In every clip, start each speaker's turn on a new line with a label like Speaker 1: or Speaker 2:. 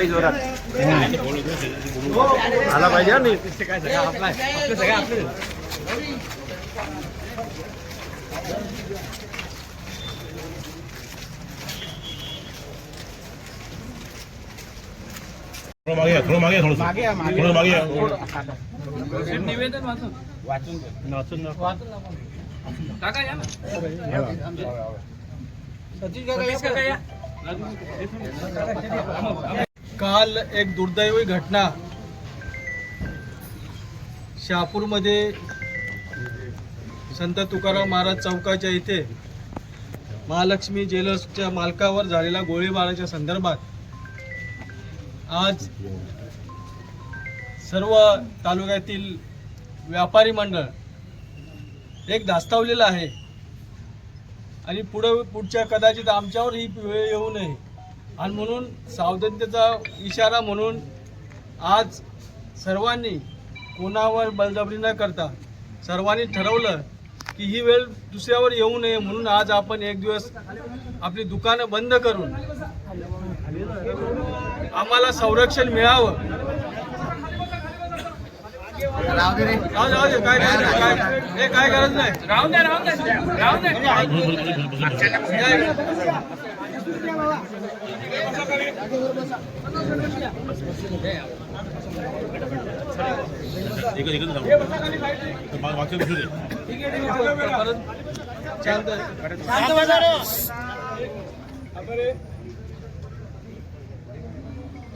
Speaker 1: गावाही जोरात आला पाहिजे ना काय सगळं आपला आपलं सगळं आपलं
Speaker 2: थोडं मागे या, थोडं मागे या थोडंसं. थोडं मागे या.
Speaker 3: निवेदन वाचून
Speaker 1: वाचून
Speaker 3: काका या ना सतीश काका या
Speaker 4: काल एक दुर्दैवी घटना शहापूरमध्ये संत तुकाराम महाराज चौकाच्या इथे महालक्ष्मी ज्वेलर्सच्या मालकावर झालेल्या गोळीबाराच्या संदर्भात आज सर्व तालुक्यातील व्यापारी मंडळ एक धास्तावलेलं आहे. आणि पुढं पुढच्या कदाचित आमच्यावर ही वेळ येऊ नये. आणि म्हणून सावधानतेचा इशारा म्हणून आज सर्वांनी कोणावर बळजबरी न करता सर्वांनी ठरवलं की ही वेळ दुसऱ्यावर येऊ नये म्हणून आज आपण एक दिवस आपली दुकानं बंद करून आम्हाला संरक्षण मिळावं. काय गरज नाही, काय हे काय गरज नाही.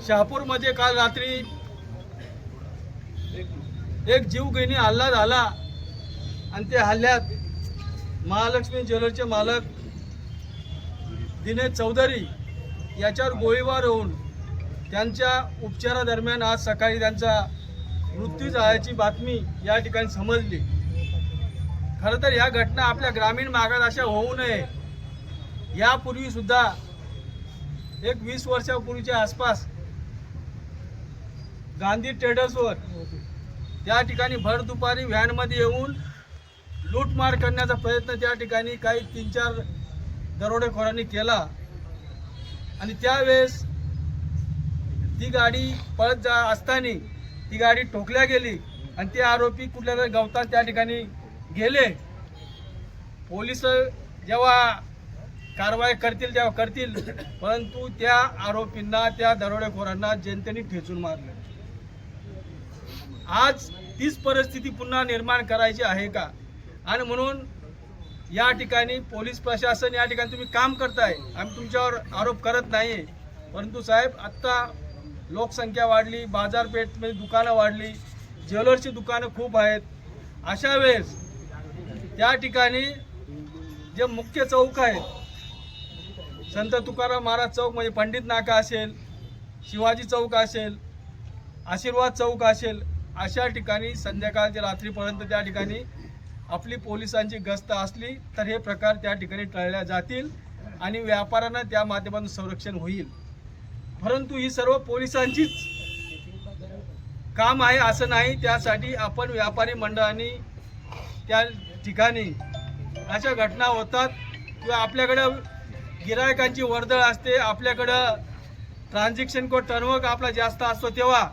Speaker 4: शहापूरमध्ये काल रात्री एक जीवघेणी हल्ला झाला आणि त्या हल्ल्यात महालक्ष्मी ज्वेलरचे मालक दिनेश चौधरी याच्यावर गोळीबार होऊन त्यांच्या उपचारादरम्यान आज सकाळी त्यांचा मृत्यू झाल्याची बातमी या ठिकाणी समजली. खरं तर ह्या घटना आपल्या ग्रामीण भागात अशा होऊ नये. यापूर्वीसुद्धा एक वीस वर्षापूर्वीच्या आसपास गांधी ट्रेडर्सवर त्या ठिकाणी भर दुपारी व्हॅनमध्ये येऊन लूटमार करण्याचा प्रयत्न त्या ठिकाणी काही तीन चार दरोडेखोरांनी केला. आणि त्यावेळेस ती गाडी पळत जा असताना ती गाडी ठोकल्या गेली आणि ते आरोपी कुठल्या तरी गवतात त्या ठिकाणी गेले. पोलीस जेव्हा कारवाई करतील तेव्हा करतील परंतु त्या आरोपींना त्या दरोडेखोरांना जनतेने ठेचून मारले. आज तीच परिस्थिती पुन्हा निर्माण करायची आहे का? आणि म्हणून या ठिकाणी पोलीस प्रशासन या ठिकाणी तुम्ही काम करताय. आम्ही तुमच्यावर आरोप करत नाही परंतु साहेब आत्ता लोकसंख्या वाढली बाजारपेठमध्ये दुकानं वाढली ज्वेलर्सची दुकानं खूप आहेत. अशा वेळेस त्या ठिकाणी जे मुख्य चौक आहे संत तुकाराम महाराज चौक म्हणजे पंडित नाका असेल शिवाजी चौक असेल आशीर्वाद चौक असेल अशा ठिकाणी संध्याकाळच्या रात्रीपर्यंत त्या ठिकाणी आपली पोलिसांची गस्त असली तर हे प्रकार त्या ठिकाणी टळल्या जातील आणि व्यापाऱ्यांना त्या माध्यमातून संरक्षण होईल. परंतु ही सर्व पोलिसांचीच काम आहे असं नाही. त्यासाठी आपण व्यापारी मंडळांनी त्या ठिकाणी अशा घटना होतात. किंवा आपल्याकडं गिरायकांची वर्दळ असते आपल्याकडं ट्रान्झॅक्शन को टर्नवर्क आपला जास्त असतो तेव्हा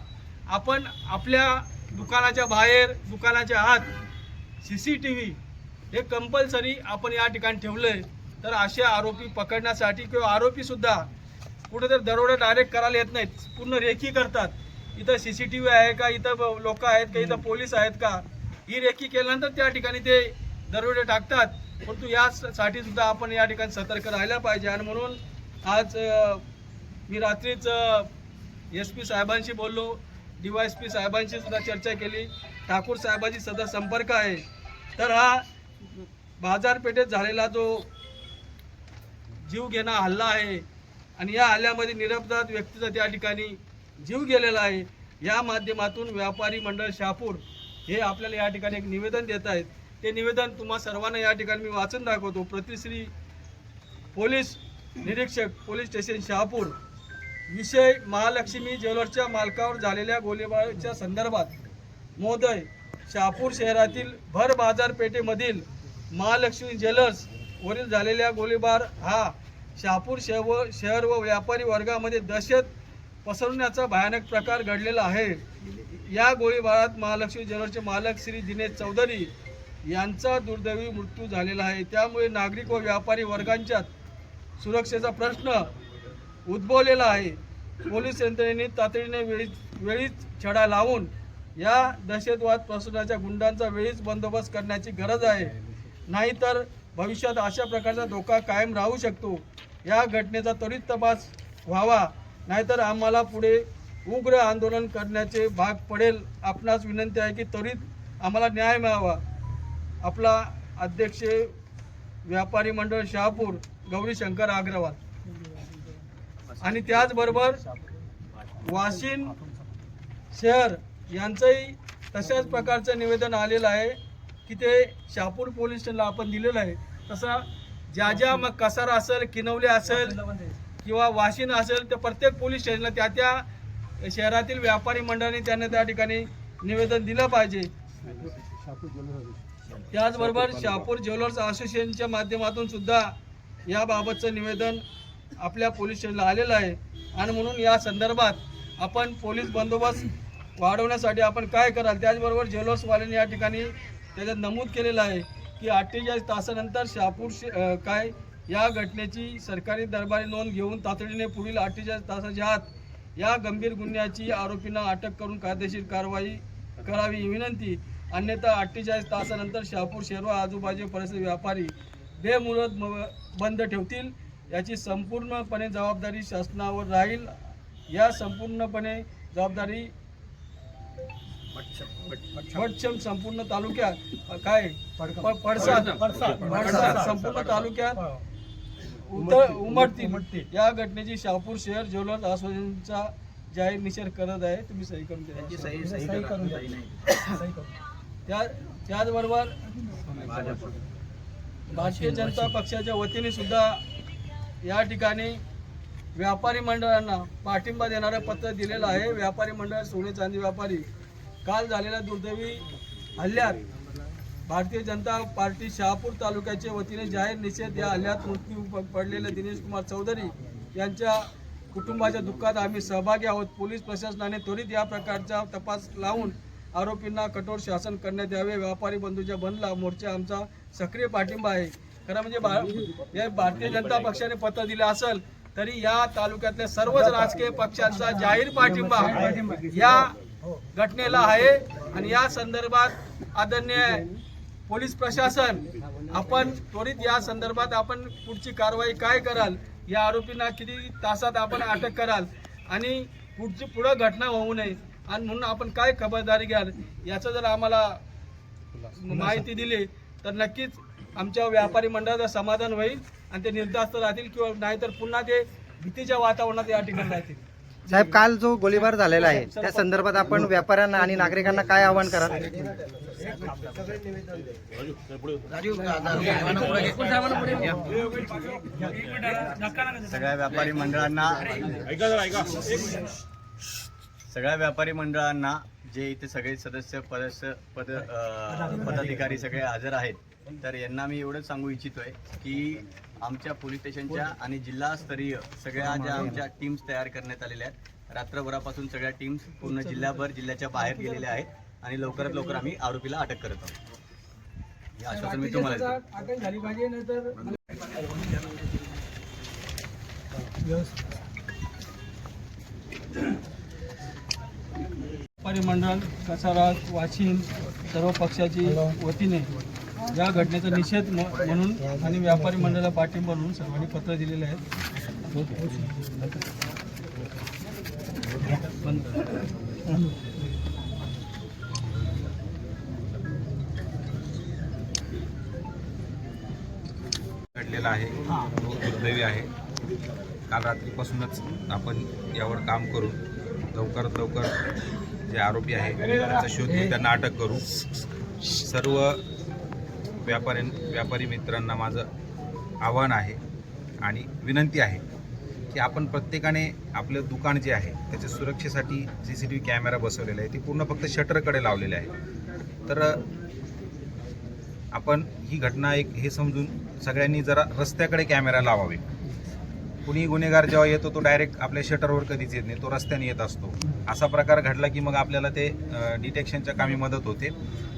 Speaker 4: आपण आपल्या दुकानाच्या बाहेर दुकानाच्या आत सी सी टी व्ही हे कंपल्सरी आपण या ठिकाणी ठेवलं आहे तर असे आरोपी पकडण्यासाठी किंवा आरोपीसुद्धा कुठेतरी दरोडे डायरेक्ट करायला येत नाहीत. पूर्ण रेखी करतात. इथं सी सी टी व्ही आहे का? इथं लोक आहेत का? इथं पोलीस आहेत का? ही रेखी केल्यानंतर त्या ठिकाणी ते दरोडे टाकतात. परंतु यासाठी सुद्धा आपण या ठिकाणी सतर्क राहायला पाहिजे. आणि म्हणून आज मी रात्रीच एस पी साहेबांशी बोललो. डी वाय एस पी साहेबांशी सुद्धा चर्चा केली. ठाकूर साहेबांशी सध्या संपर्क आहे. तर हा बाजारपेठेत झालेला जो जीव घेणा हल्ला आहे आणि या हल्ल्यामध्ये निरपराध व्यक्तीचा त्या ठिकाणी जीव गेलेला आहे. या माध्यमातून व्यापारी मंडळ शहापूर हे आपल्याला या ठिकाणी एक निवेदन देत आहेत. ते निवेदन तुम्हा सर्वांना या ठिकाणी मी वाचून दाखवतो. प्रतिश्री पोलीस निरीक्षक पोलीस स्टेशन शहापूर. विषय महालक्ष्मी ज्वेलर्सच्या मालकावर झालेल्या गोळीबाराच्या संदर्भात मोदय शहापूर शहरातील भर बाजारपेठेमधील महालक्ष्मी ज्वेलर्स वरील झालेल्या गोळीबार हा शहापूर शहर व शहर व व्यापारी वर्गामध्ये दहशत पसरवण्याचा भयानक प्रकार घडलेला आहे. या गोळीबारात महालक्ष्मी ज्वेलर्सचे मालक श्री दिनेश चौधरी यांचा दुर्दैवी मृत्यू झालेला आहे. त्यामुळे नागरिक व व्यापारी वर्गांच्यात सुरक्षेचा प्रश्न उद्भवलेला आहे. पोलीस यंत्रणेने तातडीने वेळीच वेळीच छडा लावून या दहशतवाद प्रसरणाच्या गुंडांचा वेळीच बंदोबस्त करण्याची गरज आहे. नाहीतर भविष्यात अशा प्रकारचा धोका कायम राहू शकतो. या घटनेचा त्वरित तपास व्हावा. नाहीतर आम्हाला पुढे उग्र आंदोलन करण्याचे भाग पडेल. आपणास विनंती आहे की त्वरित आम्हाला न्याय मिळावा. आपला अध्यक्ष व्यापारी मंडळ शहापूर गौरी शंकर अग्रवाल आणि त्याचबरोबर वाशिम शहर यांचंही तशाच प्रकारचं निवेदन आलेलं आहे की ते शहापूर पोलीस स्टेशनला आपण दिलेलं आहे. तसा ज्या ज्या मग कसारा असेल किनवले असेल किंवा वाशिन असेल तर प्रत्येक पोलीस स्टेशनला त्या त्या शहरातील व्यापारी मंडळाने त्यांना त्या ठिकाणी निवेदन दिलं पाहिजे. त्याचबरोबर शहापूर ज्वेलर्स असोसिएशनच्या माध्यमातून सुद्धा याबाबतचं निवेदन आपल्या पोलीस स्टेशनला आलेलं आहे. आणि म्हणून या संदर्भात आपण पोलीस बंदोबस्त वाढवण्यासाठी आपण काय कराल? त्याचबरोबर ज्वेलर्सवाल्यांनी या ठिकाणी त्याच्यात नमूद केलेलं आहे की अठ्ठेचाळीस तासानंतर शहापूर शे- काय? या घटनेची सरकारी दरबारी नोंद घेऊन तातडीने पुढील अठ्ठेचाळीस तासाच्या आत या गंभीर गुन्ह्याची आरोपींना अटक करून कायदेशीर कारवाई करावी विनंती. अन्यथा अठ्ठेचाळीस तासानंतर शहापूर शहर व आजूबाजू परिसर व्यापारी बेमुदत म- बंद ठेवतील. याची संपूर्णपणे जबाबदारी शासनावर राहील. या संपूर्णपणे जबाबदारी वटशम संपूर्ण तालुक्यात काय? पडसाद पडसाद संपूर्ण तालुक्यात उतर उमटतील. या घटनेची शहापूर शहर ज्वेलर्स असोसिएशनचा जाहीर निषेध करत आहे. तुम्ही सही करून द्या. त्या त्याचबरोबर भारतीय जनता पक्षाच्या वतीने सुद्धा या ठिकाणी व्यापारी मंडळांना पाठिंबा देणारं पत्र दिलेलं आहे. व्यापारी मंडळ सोने चांदी व्यापारी काल झालेल्या दुर्दैवी हल्ल्यात भारतीय जनता पार्टी शहापूर तालुक्याच्या वतीने जाहीर निषेध या हल्ल्यात मृत्यू पडलेल्या पडलेले दिनेश कुमार चौधरी यांच्या कुटुंबाच्या दुःखात आम्ही सहभागी आहोत. पोलीस प्रशासनाने त्वरित या प्रकारचा तपास लावून आरोपींना कठोर शासन करण्यात यावे. व्यापारी बंधूच्या बंदला मोर्चा आमचा सक्रिय पाठिंबा आहे. खरं म्हणजे भा- या भारतीय जनता पक्षाने पत्र दिलं असेल तरी या तालुक्यातल्या सर्वच राजकीय पक्षांचा जाहीर पाठिंबा या घटनेला आहे. आणि या संदर्भात आदरणीय पोलीस प्रशासन आपण त्वरित या संदर्भात आपण पुढची कारवाई काय कराल या आरोपींना किती तासात आपण अटक कराल आणि पुढची पुढं घटना होऊ नये आणि म्हणून आपण काय खबरदारी घ्याल याचं जर आम्हाला माहिती दिली तर नक्कीच आमच्या व्यापारी मंडळाचं समाधान होईल आणि ते निर्धास्त राहतील किंवा नाहीतर पुन्हा ते भीतीच्या वातावरणात या ठिकाणी राहतील.
Speaker 5: साहेब काल जो गोळीबार झालेला आहे त्या संदर्भात आपण व्यापाऱ्यांना आणि नागरिकांना काय आवाहन कराल?
Speaker 6: सगळ्या व्यापारी मंडळांना
Speaker 2: ऐका जरा ऐका.
Speaker 6: सगळ्या व्यापारी मंडळांना जे इथे सगळे सदस्य पदस्य पद पदाधिकारी सगळे हजर आहेत तर यांना मी एवढंच सांगू इच्छितोय की आमच्या पोलीस स्टेशनच्या आणि जिल्हास्तरीय सगळ्या ज्या आमच्या टीम्स तयार करण्यात आलेल्या आहेत. रात्रभरापासून सगळ्या टीम्स पूर्ण जिल्ह्याभर जिल्ह्याच्या बाहेर गेलेल्या आहेत आणि लवकरात लवकर आम्ही आरोपीला अटक करत आहोत. हे आश्वासन मी तुम्हाला
Speaker 4: झाली पाहिजे व्यापारी मंडळ कसारा वाशिम सर्व पक्षाची वतीने या घटनेचा निषेध म्हणून आणि व्यापारी मंडळाला पाठिंबा म्हणून सर्वांनी पत्र दिलेले आहेत.
Speaker 7: घडलेला आहे. दुर्दैवी आहे. काल रात्रीपासूनच आपण यावर काम करून लवकरात लवकर जे आरोपी आहे त्यांचा शोध घेऊन त्यांना अटक करू. सर्व व्यापारी व्यापारी मित्रांना माझं आव्हान आहे आणि विनंती आहे की आपण प्रत्येकाने आपलं दुकान जे आहे त्याच्या सुरक्षेसाठी C C T V camera बसवलेला आहे. ते पूर्ण फक्त शटरकडे लावलेले आहे. तर आपण ही घटना एक हे समजून सगळ्यांनी जरा रस्त्याकडे कॅमेरा लावावे. कुणी गुन्हेगार जेव्हा येतो तो डायरेक्ट आपल्या शटरवर कधीच येत नाही. तो रस्त्याने येत असतो. असा प्रकार घडला की मग आपल्याला ते डिटेक्शनच्या कामी मदत होते.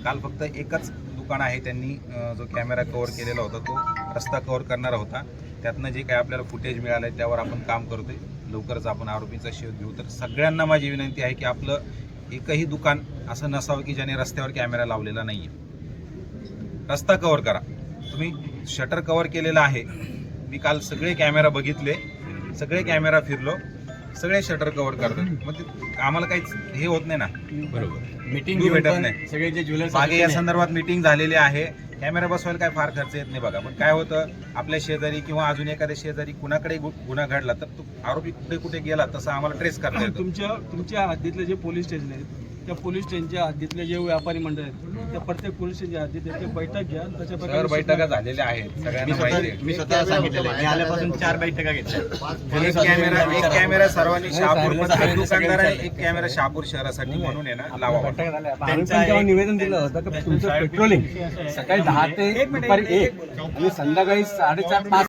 Speaker 7: काल फक्त एकच दुकान आहे त्यांनी जो कॅमेरा कव्हर केलेला होता तो रस्ता कव्हर करणारा होता. त्यातनं जे काही आपल्याला फुटेज मिळालं आहे त्यावर आपण काम करतोय. लवकरच आपण आरोपीचा शोध घेऊ. तर सगळ्यांना माझी विनंती आहे की आपलं एकही दुकान असं नसावं की ज्याने रस्त्यावर कॅमेरा लावलेला नाही रस्ता कव्हर करा. तुम्ही शटर कव्हर केलेलं आहे. मी काल सगळे कॅमेरा बघितले सगळे कॅमेरा फिरलो सगळे शटर कव्हर करतात. मग ते आम्हाला काहीच हे होत नाही ना.
Speaker 2: बरोबर.
Speaker 6: मीटिंग
Speaker 7: घेऊन
Speaker 6: भेटत
Speaker 7: पण
Speaker 6: नाही. सगळे जे ज्वेलर्स
Speaker 7: मागे या संदर्भात मिटिंग झालेली आहे. कॅमेरा बसवायला काय फार खर्च येत नाही बघा. पण काय होतं आपल्या शेजारी किंवा अजून एखाद्या शेजारी कुणाकडे गु- गुन्हा घडला तर तो आरोपी कुठे कुठे गेला तसं आम्हाला ट्रेस करता येतो.
Speaker 4: तुमच्या तुमच्या हद्दीतले जे पोलीस स्टेशन आहेत त्या पोलीस स्टेशनच्या हद्दीतले जे व्यापारी मंडळ आहेत त्या प्रत्येक पोलीस स्टेशनच्या हद्दीत एक बैठक घ्या त्याच्या
Speaker 7: सर
Speaker 4: प्रकारे
Speaker 7: बैठका झालेल्या आहेत
Speaker 6: मी
Speaker 7: सगळ्यांना माहिती
Speaker 6: स्वतः
Speaker 7: आहे.
Speaker 6: मी स्वतः सांगितलेलं आहे. मी आल्यापासून चार बैठका घेतल्या.
Speaker 7: एक कॅमेरा एक कॅमेरा सर्वांनी शहापूर दुकानदार एक कॅमेरा शहापूर शहरासाठी म्हणून आहे ना लावा
Speaker 6: त्यांचा एक-
Speaker 1: निवेदन दिलं होतं की तुमचं पेट्रोलिंग सकाळी दहा ते दुपारी एक आणि संध्याकाळी साडेचार पाच